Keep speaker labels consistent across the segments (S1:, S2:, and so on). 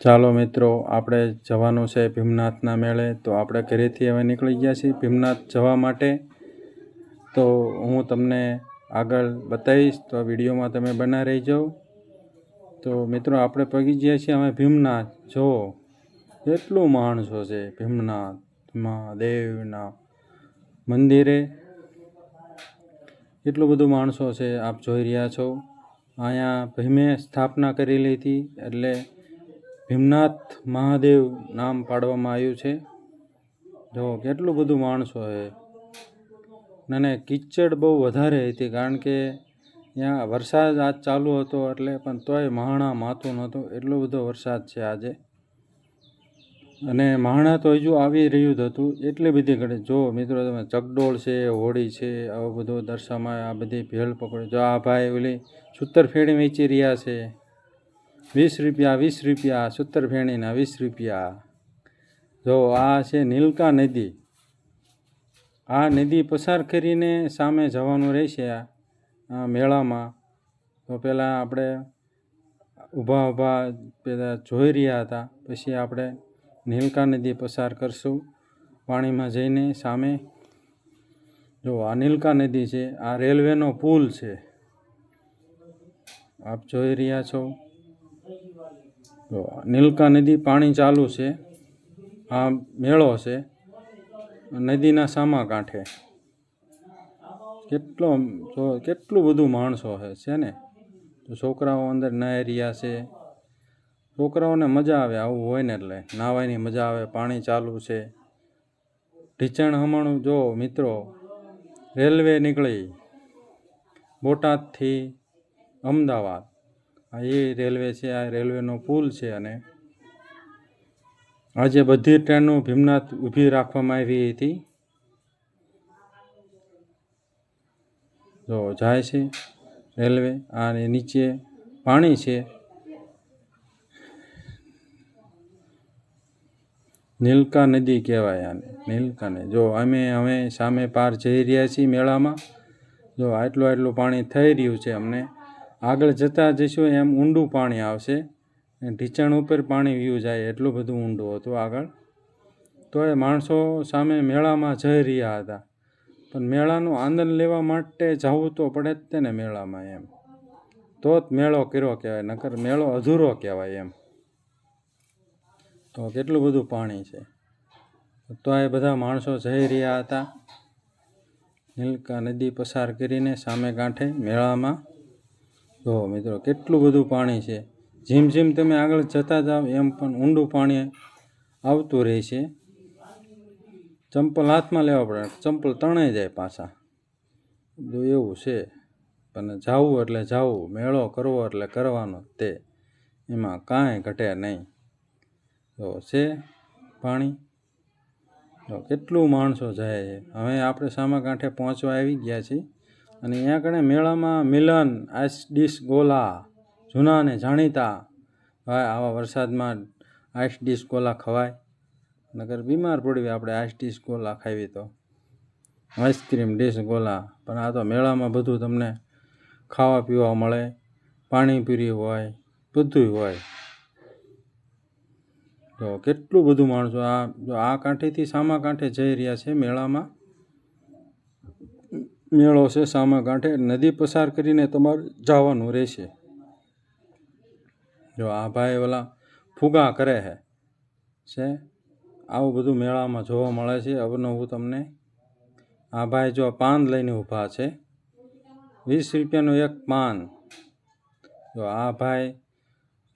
S1: ચાલો મિત્રો, આપણે જવાનું છે ભીમનાથના મેળે. તો આપણે ઘરેથી હવે નીકળી ગયા છીએ ભીમનાથ જવા માટે. તો હું તમને આગળ બતાવીશ, તો વિડીયોમાં તમે બના રહી જાઓ તો મિત્રો, આપણે પગી ગયા છીએ અમે ભીમનાથ. જો, કેટલું માણસો છે ભીમનાથ મહાદેવના મંદિરે. એટલું બધું માણસો છે, આપ જોઈ રહ્યા છો. અહીંયા ભીમે સ્થાપના કરેલી હતી, એટલે ભીમનાથ મહાદેવ નામ પાડવામાં આવ્યું છે. જો કેટલું બધું માણસો છે અને કિચડ બહુ વધારે હતી કારણ કે ત્યાં વરસાદ આજ ચાલુ હતો એટલે પણ તોય મહાણા માતું નહોતું. એટલો બધો વરસાદ છે આજે. અને મહાણા તો હજુ આવી રહ્યું જ હતું. એટલી બધી ઘડે જો મિત્રો તમે ચકડોળ છે, હોળી છે, આવું બધું દર્શામાં આ બધી ભેળ પકડે. જો આ ભાઈ ઓલી સૂતર ફેણી વેચી રહ્યા છે. વીસ રૂપિયા વીસ રૂપિયા, સૂતર ફેણીના વીસ રૂપિયા. જો આ છે નીલકા નદી. આ નદી પસાર કરીને સામે જવાનું રહેશે આ મેળામાં. તો પહેલાં આપણે ઊભા ઊભા પહેલાં જોઈ રહ્યા હતા, પછી આપણે નીલકા નદી પસાર કરશું પાણીમાં જઈને સામે. જો આ નીલકા નદી છે, આ રેલવેનો પુલ છે. આપ જોઈ રહ્યા છો. તો નીલકા નદી પાણી ચાલુ છે. આ મેળો છે. નદીના સામા કાંઠે. કેટલો જો કેટલું બધું માણસો છે ને? તો છોકરાઓ અંદર નાહી રહ્યા છે. છોકરાઓને મજા આવે આવું હોય ને એટલે. નાહવાની મજા આવે, પાણી ચાલુ છે. ઢીચણ હમણું જો મિત્રો, રેલવે નીકળી. બોટાદથી અમદાવાદ. આ એ રેલવે છે, આ રેલવેનો પુલ છે અને આજે બધી ટ્રેનો ભીમનાથ ઊભી રાખવામાં આવી હતી. જો જાય છે રેલવે અને નીચે પાણી છે. નીલકા નદી કહેવાય આને, નીલકાને. જો અમે અમે સામે પાર જઈ રહ્યા છીએ મેળામાં, જો આટલું આટલું પાણી થઈ રહ્યું છે અમને. આગળ જતાં જઈશું, એમ ઊંડું પાણી આવશે. ઢીચણ ઉપર પાણી વ્યૂ જાય, એટલું બધું ઊંડું હતું આગળ. તો એ માણસો સામે મેળામાં જઈ રહ્યા હતા. પણ મેળાનો આનંદ લેવા માટે જવું તો પડે જ તેને મેળામાં એમ. તો જ મેળો કર્યો કહેવાય, નકર મેળો અધૂરો કહેવાય એમ. તો કેટલું બધું પાણી છે. તો એ બધા માણસો જઈ રહ્યા હતા. નીલકા નદી પસાર કરીને સામે કાંઠે મેળામાં જો મિત્રો, કેટલું બધું પાણી છે. જેમ જેમ તમે આગળ જતા જાઓ એમ પણ ઊંડું પાણી આવતું રહે છે. ચંપલ હાથમાં લેવા પડે, ચંપલ તણાઈ જાય પાછા. બધું એવું છે, પણ જાવું એટલે જાવું, મેળો કરવો એટલે કરવાનો તે. એમાં કાંઈ ઘટે નહીં. તો છે પાણી. તો કેટલું માણસો જાય છે. હવે આપણે સામા કાંઠે પહોંચવા આવી ગયા છીએ. અને અહીંયા કણે મેળામાં મિલન, આઈસ ડીશ, ગોલા, જૂના અને જાણીતા. ભાઈ, આવા વરસાદમાં આઈસ ડીશ, ગોલા ખવાય? નગર બીમાર પડવી આપણે આઈસ ડીશ, ગોલા ખાવી તો. આઈસ્ક્રીમ, ડીશ, ગોલા. પણ આ તો મેળામાં બધું તમને ખાવા પીવા મળે પાણીપુરી હોય બધું હોય. તો કેટલું બધું માણસો આ, જો આ કાંઠેથી સામા કાંઠે જઈ રહ્યા છે મેળામાં? મેળો છે સામા કાંઠે નદી પસાર કરીને તમારે જવાનું રહેશે. જો આ ભાઈ ઓલા ફુગા કરે છે છે? આવું બધું મેળામાં જોવા મળે છે. અવનવું તમને આ ભાઈ જો પાન લઈને ઊભા છે, વીસ રૂપિયાનું એક પાન. જો આ ભાઈ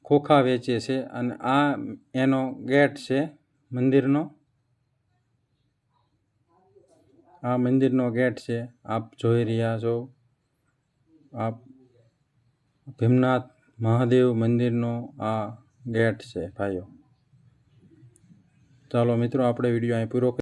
S1: ખોખા વેચે છે અને આ એનો ગેટ છે મંદિરનો. આ મંદિરનો ગેટ છે. આપ જોઈ રહ્યા છો. આપ ભીમનાથ મહાદેવ મંદિરનો આ ગેટ છે, ભાઈઓ. ચાલો મિત્રો, આપણે વીડિયો અહીં પૂરો